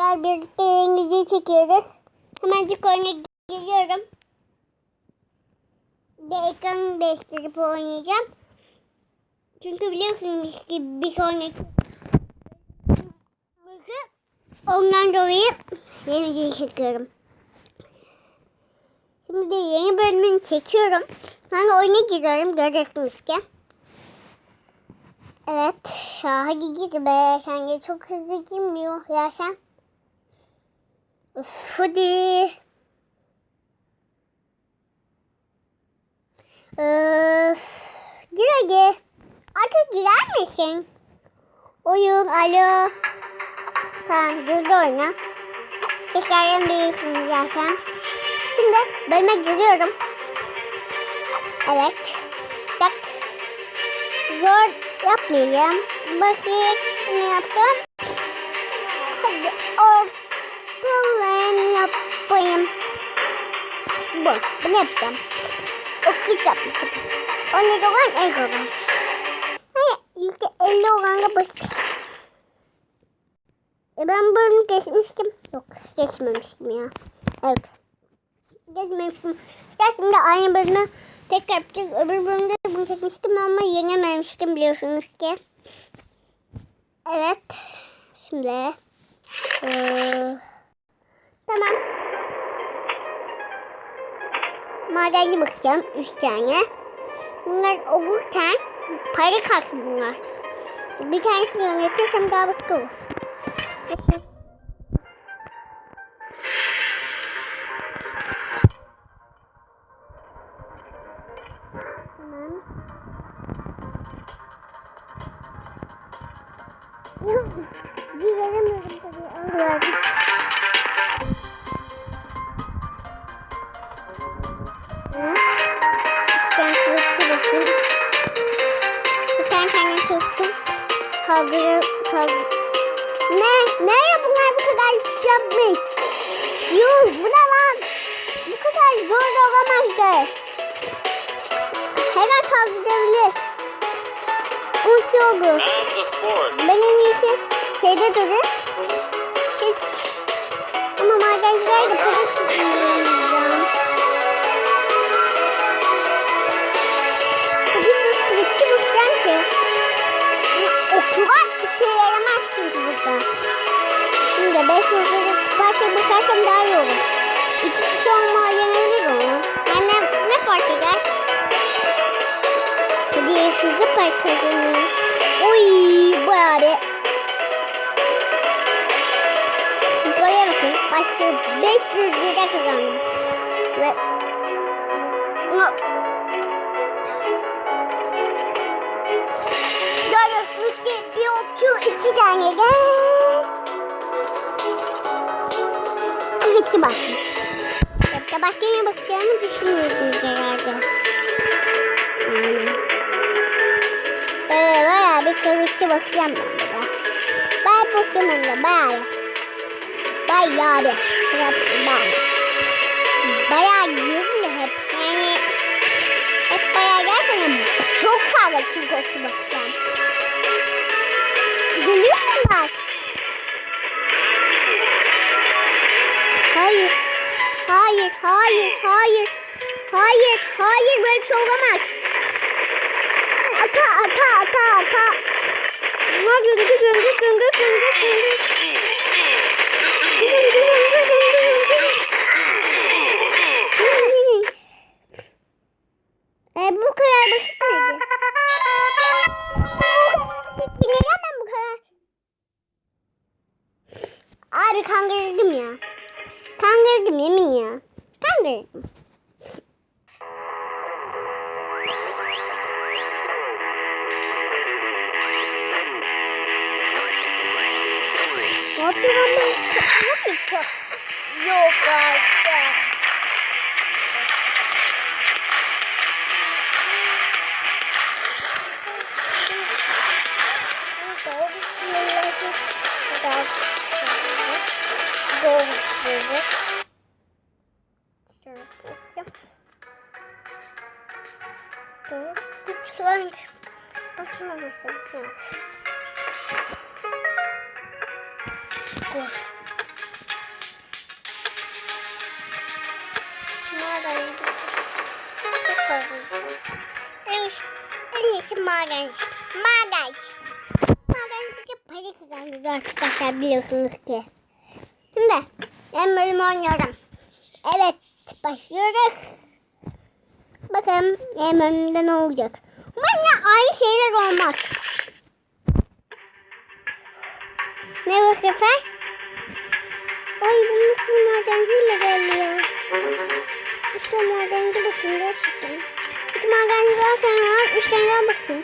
Gel birlikte yengeci çekiyoruz. Hemencik oyuna giriyorum. Bir ekranı değiştirip oynayacağım. Çünkü biliyorsunuz ki bir sonraki ondan dolayı yengeci çekiyorum. Şimdi yeni bölümünü çekiyorum. Ben oyuna giriyorum görüyorsunuz ki. Evet. Hadi git be. Sen çok hızlı girmiyor ya sen. Üf, hadi. Öf, gir hadi. Artık girer misin? Oyun, alo. Tamam, durdu oyna. Tekrardan duyuyorsunuz zaten. Şimdi bölüme giriyorum. Evet. Tak. Zor yapmayacağım. Basit ne yaptım? Hadi ortalan yapayım. Bu. Bunu yapacağım. Okuyup yapmışım. O ne olan el olan. Hayır. Yüzde elli olanla basit. E ben bölüm geçmiştim. Yok geçmemiştim ya. Evet. Geçmemiştim. İşte şimdi aynı bölümü tekrar yapacağız. Öbür bölümde de bunu çekmiştim ama yenememiştim biliyorsunuz ki. Evet. Şimdi. Ee, tamam. Madenci bakacağım. Üç tane. Bunlar olurken para kalsın bunlar. Bir tanesini yönetirsem daha basit olur. Yok. Bir veremiyorum tabii. Hı? Ben kılıçlı basayım. Bir tane tane çektim. Kaldırı, kaldır. Ne? Nereye bunlar bu kadar ne lan? Bu kadar zor olamazdı. Hemen kaldırabilir. Şey fourth. Ben en şeyde durur. Ama madenciler de para tutmayacağım. Bugün bulacağım ki. Ama okular işe yaramaz çünkü burada. Şimdi beş yıldızlı süper bakarsam daha iyi olur. İki kişi olma yenebilir onu. Yani ne fark eder? Hadi hızlı park Başka 500 lira kazandım. Ve Görüyorsunuz ki bir okçu iki tane de kılıççı basmış. Hatta başka ne bakacağımı düşünüyorsunuz herhalde. Aynen. Böyle bayağı bir kılıççı basacağım ben burada. Basacağım hem de bayağı. Bayağı bir. Yap, bayağı. Yüzlü hep. Yani hep bayağı gerçekten çok fazla çünkü okçu basacağım. Geliyor bunlar. Hayır. Hayır, hayır, hayır. Hayır, hayır böyle bir şey olamaz. Ata, ata, ata, ata. Bunlar döndü, döndü, döndü, döndü, döndü. E, bu kadar basit miydi? Neden ben bu kadar? Abi kandırdım ya. Kandırdım yemin ya. Kandırdım. Ne yapıyorum ben? Ne yapacağım? Yok artık. Güçlenmiş. Başına nasıl? koy. Nereden Çok fazla. En, en iyisi madenci. Madenci. Madenci'de para kazanıyoruz arkadaşlar biliyorsunuz ki. Şimdi ben bölüm oynuyorum. Evet başlıyoruz. Bakalım en önünde ne olacak. Umarım ya aynı şeyler olmaz. Ne bu sefer? Bu madenciyle geldi ya. İşte madenci de şimdi çıktı. İşte madenci zaten var. Üstten gel bakayım.